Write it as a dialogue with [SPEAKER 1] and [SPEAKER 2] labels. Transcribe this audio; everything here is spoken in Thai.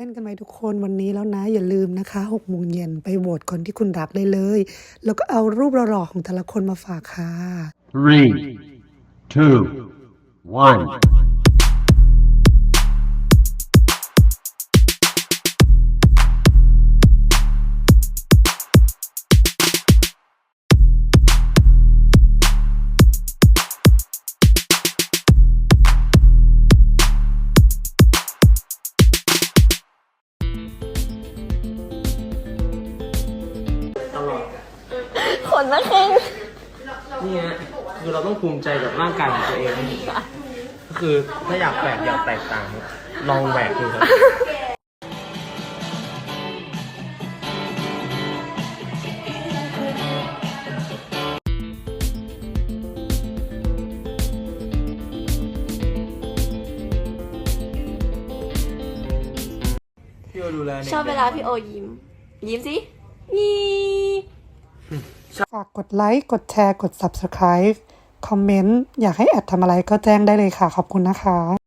[SPEAKER 1] เต้นกันไปทุกคนวันนี้แล้วนะ อย่าลืมนะคะ6โมงเย็นไปโหวตคนที่คุณรักได้เลย แล้วก็เอารูปหล่อๆของแต่ละคนมาฝากค่ะ
[SPEAKER 2] Three, two, one.
[SPEAKER 3] ขนนักแข้ง
[SPEAKER 4] นี่ฮะคือเราต้องภูมิใจกับร่างกายของตัวเอง ก็คือถ้าอยากแปลกอยากแตกต่าง ลองแหวกดูครับพี่โอดูแล
[SPEAKER 3] ชอบเวลาพี่โอยิ้ม ยิ้มสิยี่
[SPEAKER 1] ฝากกดไลค์ กดแชร์ กด Subscribe คอมเมนต์ อยากให้แอดทำอะไรก็แจ้งได้เลยค่ะ ขอบคุณนะคะ